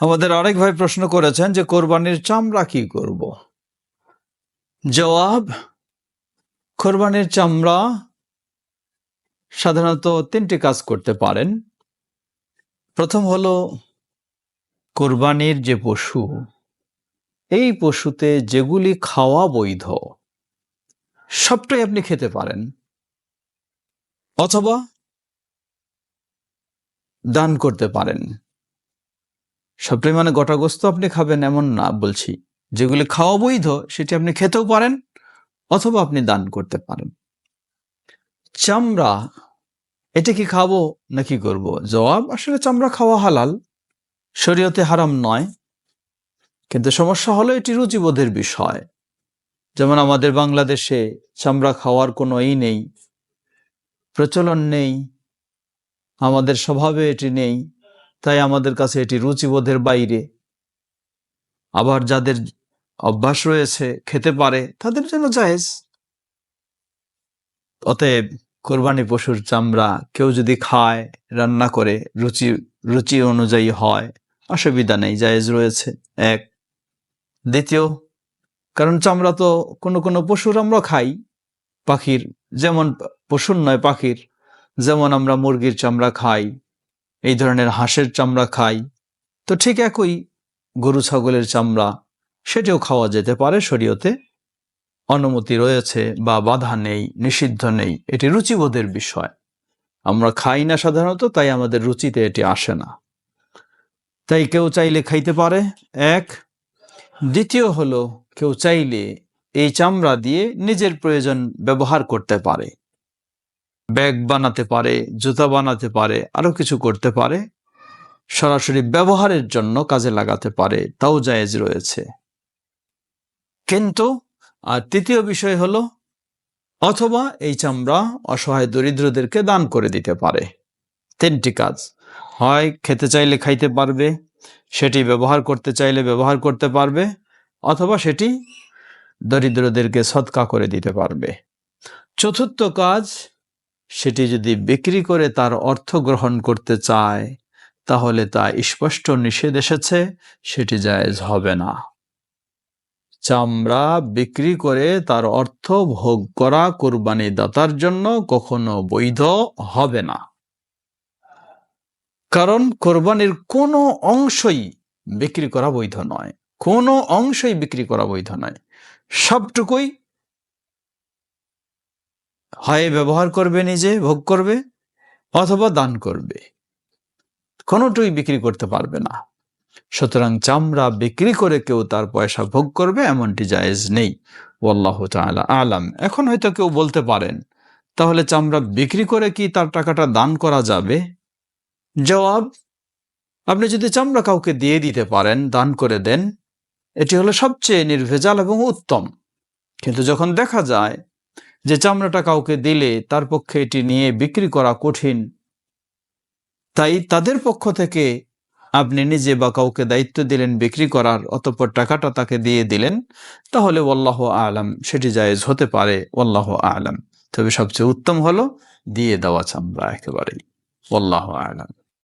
আমাদের আরেক ভাই প্রশ্ন করেছেন যে, কোরবানির চামড়া কি করব? জবাব, কোরবানির চামড়া সাধারণত তিনটি কাজ করতে পারেন। প্রথম হলো, কোরবানির যে পশু, এই পশুতে যেগুলি খাওয়া বৈধ, সবটাই আপনি খেতে পারেন। অথবা দান করতে পারেন। সবটাই মানে গোটাগোস্ত আপনি খাবেন এমন না বলছি। যেগুলি খাওয়া বৈধ, সেটি আপনি খেতেও পারেন অথবা আপনি দান করতে পারেন। চামড়া, এটা কি খাব নাকি করব? জবাব, আসলে চামড়া খাওয়া হালাল। শরীয়তে হারাম নয়। কিন্তু সমস্যা হলো এটি রুচিবোধের বিষয়। যেমন আমাদের বাংলাদেশে চামড়া খাওয়ার কোনো ই নেই, প্রচলন নেই, আমাদের স্বভাবে এটি নেই। তাই আমাদের কাছে এটি রুচিবোধের বাইরে। আবার যাদের অভ্যাস রয়েছে, খেতে পারে, তাদের জন্য জায়েজ। অতএব কোরবানি পশুর চামড়া কেউ যদি খায়, রান্না করে, রুচি রুচি অনুযায়ী হয়, অসুবিধা নেই, জায়েজ রয়েছে। এক। দ্বিতীয়, কারণ চামড়া তো কোনো কোনো পশুর আমরা খাই। পাখির, যেমন পশুর নয়, পাখির। যেমন আমরা মুরগির চামড়া খাই এই ধরনের হাঁসের চামড়া খাই। তো ঠিক একই গরু ছাগলের চামড়া, সেটাও খাওয়া যেতে পারে শরীয়তে। অনুমতি রয়েছে বা বাধা নেই, নিষিদ্ধ নেই, এটি রুচিবোধের বিষয়। আমরা খাই না সাধারণত, তাই আমাদের রুচিতে এটি আসে না। তাই কেউ চাইলে খাইতে পারে। এক, দ্বিতীয় হলো, কেউ চাইলে এই চামড়া দিয়ে নিজের প্রয়োজন ব্যবহার করতে পারে। ব্যাগ বানাতে পারে, জুতা বানাতে পারে, আরও কিছু করতে পারে, সরাসরি ব্যবহারের জন্য কাজে লাগাতে পারে, তাও জায়েজ রয়েছে। কিন্তু, আর তৃতীয় বিষয় হলো, অথবা এই চামড়া অসহায় দরিদ্রদেরকে দান করে দিতে পারে। তিনটি কাজ, হয় খেতে চাইলে খাইতে পারবে, সেটি ব্যবহার করতে চাইলে ব্যবহার করতে পারবে, অথবা সেটি দরিদ্রদেরকে সৎকা করে দিতে পারবে। চতুর্থ কাজ সেটি যদি বিক্রি করে তার অর্থ গ্রহণ করতে চায়, তাহলে তা স্পষ্ট নিষেধ এসেছে, সেটি জায়েজ হবে না। চামড়া বিক্রি করে তার অর্থ ভোগ করা কোরবানি দাতার জন্য কখনো বৈধ হবে না। কারণ কোরবানির কোনো অংশই বিক্রি করা বৈধ নয়। কোনো অংশই বিক্রি করা বৈধ নয়। সবটুকুই হয় ব্যবহার করবে নিজে, ভোগ করবে অথবা দান করবে। কোনোটাই বিক্রি করতে পারবে না। সুতরাং চামড়া বিক্রি করে কেউ তার পয়সা ভোগ করবে এমনটি জায়েজ নেই। ওল্লাহ তাআলা আলাম। এখন হয়তো কেউ বলতে পারেন, তাহলে চামড়া বিক্রি করে কি তার টাকাটা দান করা যাবে? জবাব, আপনি যদি চামড়া কাউকে দিয়ে দিতে পারেন, দান করে দেন, এটি হলো সবচেয়ে নির্ভেজাল এবং উত্তম। কিন্তু যখন দেখা যায় যে চামড়াটা কাউকে দিলে তার পক্ষে এটি নিয়ে বিক্রি করা কঠিন। তাই তাদের পক্ষ থেকে আপনি নিজে বা কাউকে দায়িত্ব দিলেন বিক্রি করার অতঃপর টাকাটা তাকে দিয়ে দিলেন, তাহলে ওল্লাহ আলাম সেটি জায়েজ হতে পারে ওল্লাহ আলাম। তবে সবচেয়ে উত্তম হলো দিয়ে দেওয়া চামড়া একেবারেই ওল্লাহ আলাম।